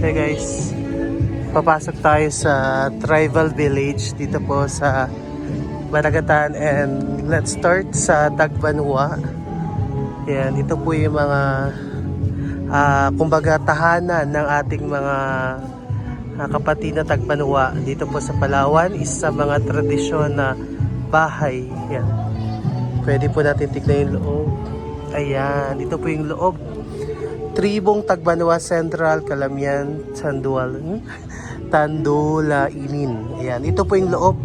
Hey guys, papasok tayo sa tribal village dito po sa Baragatan and let's start sa Tagbanwa. Yan, ito po yung mga ah, kumbaga tahanan ng ating mga ah, kapatid na Tagbanwa dito po sa Palawan. Isa sa mga tradisyon na bahay. Yan. Pwede po natin tignan yung loob. Ayan, ito po yung loob. Tribong Tagbanwa Central, Calamian, Sandual, hmm? Tandula, Inin. Ayan, ito po yung loob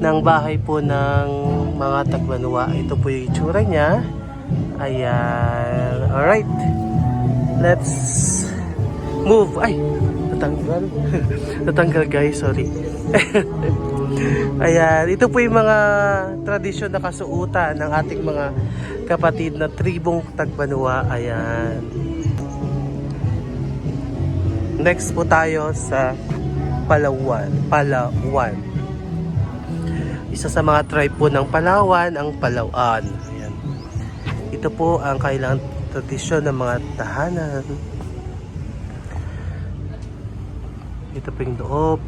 ng bahay po ng mga Tagbanwa. Ito po yung itsura niya. Ayan. Alright. Let's move. Ay, natanggal. natanggal guys, sorry. Ayan, ito po yung mga tradisyon na kasuutan ng ating mga kapatid na tribong Tagbanwa. Ayan. Next po tayo sa Palawan. Palawan. Isa sa mga tribe po ng Palawan, ang Palawan. Ayan. Ito po ang kailangan tradisyon ng mga tahanan. Ito po yung loob.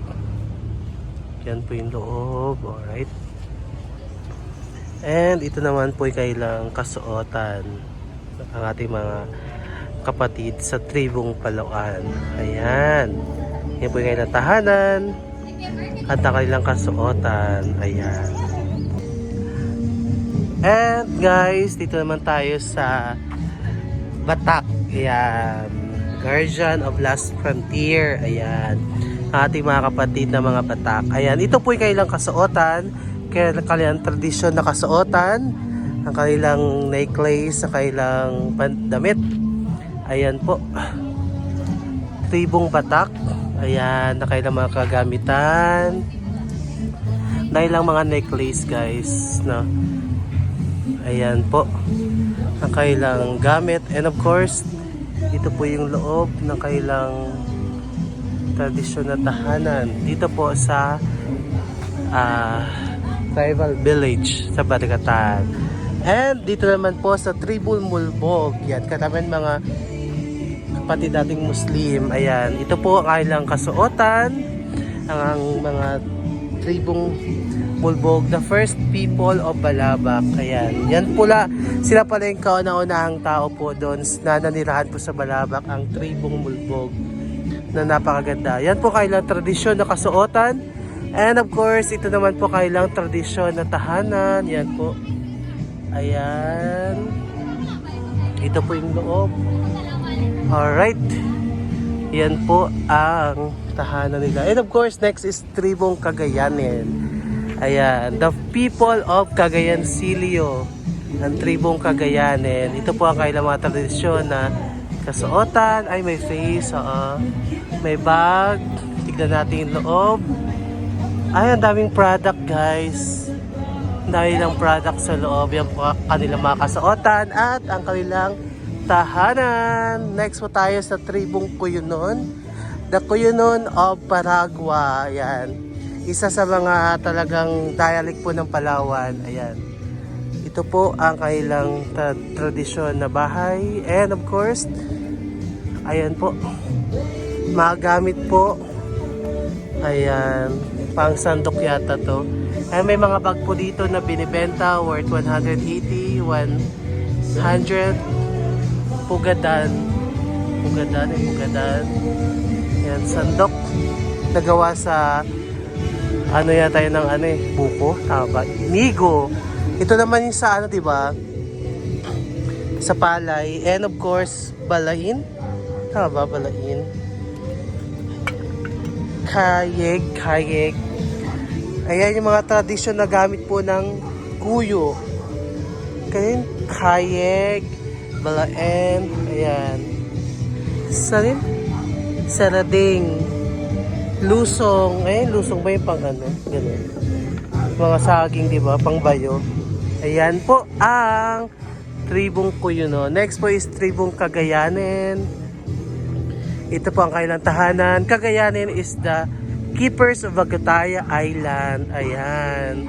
Yan po yung loob. Alright. And ito naman po yung kailang kasuotan ang ating mga kapatid sa tribong Palawan. Ayan. Yan po yung kailang tahanan at ang kanilang kasuotan. Ayan. And guys, dito naman tayo sa Batak. Ayan. Guardian of Last Frontier. Ayan. Ang ating mga kapatid na mga Batak. Ayan. Ito po yung kailang kasuotan. Kanilang tradisyon na kasuotan. Ang kanilang necklace sa kanilang damit. Ayan po. Tribong Batak. Ayan. Na kanilang mga kagamitan. Dahil lang mga necklace guys. No? Ayan po. Ang kailang gamit. And of course, ito po yung loob ng kailang tradisyon na tahanan. Dito po sa ah, tribal village sa Barikatan. And dito naman po sa Tribal Mulbog. Yan, katamin mga kapatid nating Muslim. Ayan, ito po ang kailang kasuotan. Ang, ang mga tribong Mulbog, the first people of Balabak. Ayan. Yan pula, sila pala yung kauna-unahang tao po doon na nanirahan po sa Balabak, ang tribong Mulbog na napakaganda. Yan po kailang tradisyon na kasuotan. And of course, ito naman po kailang tradisyon na tahanan. Yan po. Ayan. Ito po yung loob. Alright. Yan po ang tahanan nila. And of course, next is Tribong Cagayanin. Ayan, the people of Cagayan Silio ng Tribong Cagayanin. Ito po ang kailang mga tradisyon na kasuotan. Ay, may face, oo. May bag. Tignan natin yung loob. Ay, ang daming product, guys. Ang dami ng product sa loob. Yan po ang kanilang mga kasuotan at ang kanilang tahanan. Next po tayo sa Tribong Kuyunon. The Kuyunon of Paragua. Ayan. Isa sa mga talagang dialect po ng Palawan. Ayan. Ito po ang kailang tra- tradisyon na bahay. And of course, ayan po. Magamit po. Ayan. Pang sandok yata to. Ay, may mga bag po dito na binibenta worth 180, 100 pugadan. Pugadan, eh, pugadan. Yan, sandok. Nagawa sa ano yata yun ng ano eh, buko, tama ba? Nigo. Ito naman yung sa ano, di ba? Sa palay. And of course, balain. Tama ba, balain? Kayeg, kayeg. Ayan yung mga tradisyon na gamit po ng kuyo. Kaya kayeg, balaen, ayan. Sa rin? Sarading. Lusong. Eh, lusong ba yung pang ano? Ganun. Mga saging, di ba? Pang bayo. Ayan po ang tribong Kuyuno. Next po is tribong Kagayanin. Ito po ang kailang tahanan. Kagayanin is the Keepers of Agataya Island. Ayan.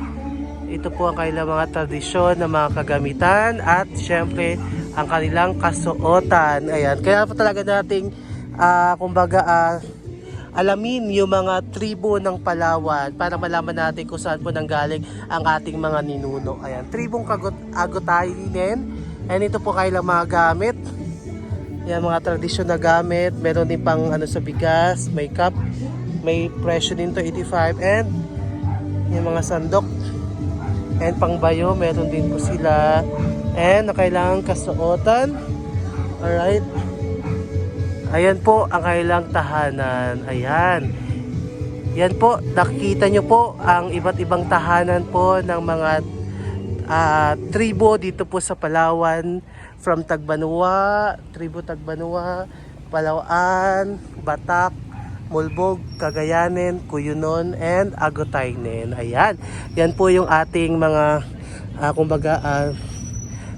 Ito po ang kailang mga tradisyon ng mga kagamitan at syempre ang kanilang kasuotan. Ayan. Kaya po talaga nating ah, kumbaga, ah, alamin yung mga tribo ng Palawan para malaman natin kung saan po nanggaling ang ating mga ninuno. Ayan, tribong kagot agutainin. And ito po kailang mga gamit. Yan mga tradisyon na gamit. Meron din pang ano sa bigas, may cup, may presyo din to 85 and yung mga sandok and pangbayo meron din po sila and na kailangan kasuotan. Alright. Ayan po ang kailang tahanan. Ayan. Yan po nakikita nyo po ang iba't ibang tahanan po ng mga ah, tribo dito po sa Palawan. From Tagbanua, tribo Tagbanua, Palawan, Batak, Mulbog, Cagayanen, Cuyunon, and Agotaynen. Ayan. Yan po yung ating mga, ah, kumbaga, ah,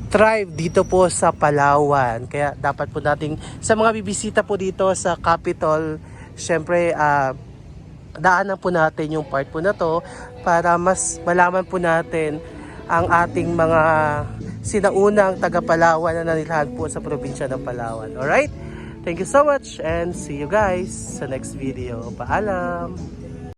tribe dito po sa Palawan. Kaya dapat po nating, sa mga bibisita po dito sa capital, syempre, ah, daanan po natin yung part po na to para mas malaman po natin ang ating mga sinaunang taga Palawan na nanilhan po sa probinsya ng Palawan. Alright? Thank you so much and see you guys sa next video. Paalam!